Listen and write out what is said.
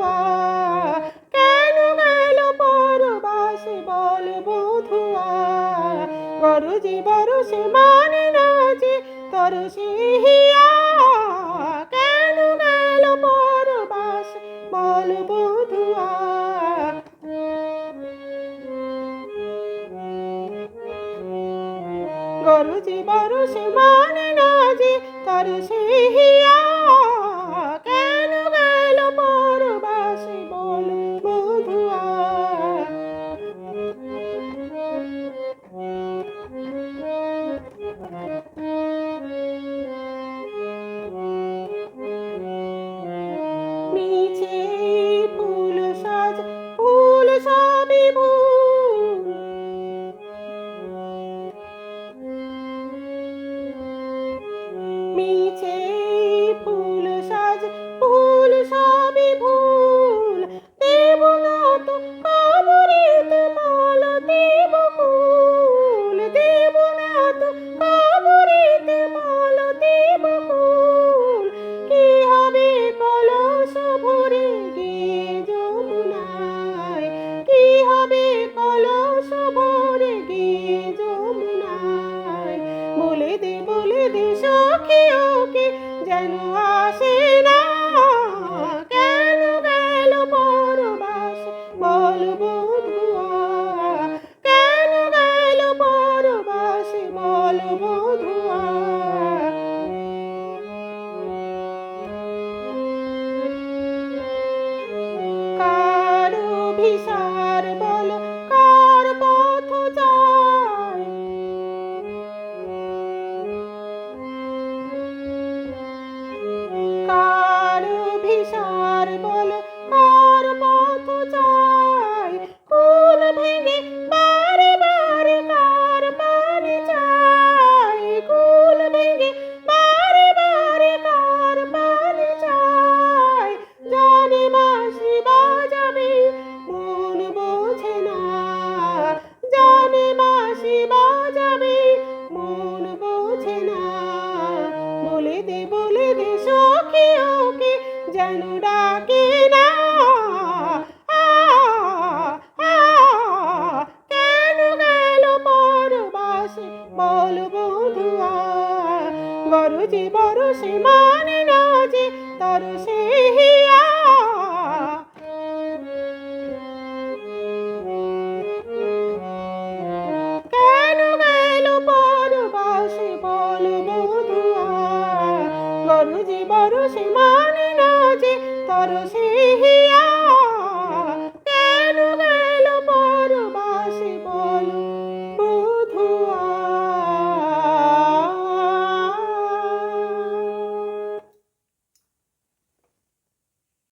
বধুয়া কেন গেল পরবাসে বল বধুয়া গরুজি বরুষে মানে নাচে তরুষে হিয়া কেন গেল পরবাসে বল বধুয়া গরুজি বরুষে মানে নাচে তরুষে হিয়া মিছে ফুল সাজ ফুল Lord. কেন ডাকে না কেন গেল পরবাসে বল বধুয়া গরুজি বরুষে মানে না যে তরুষে হিয়া বড় সে মানে যে তর সেই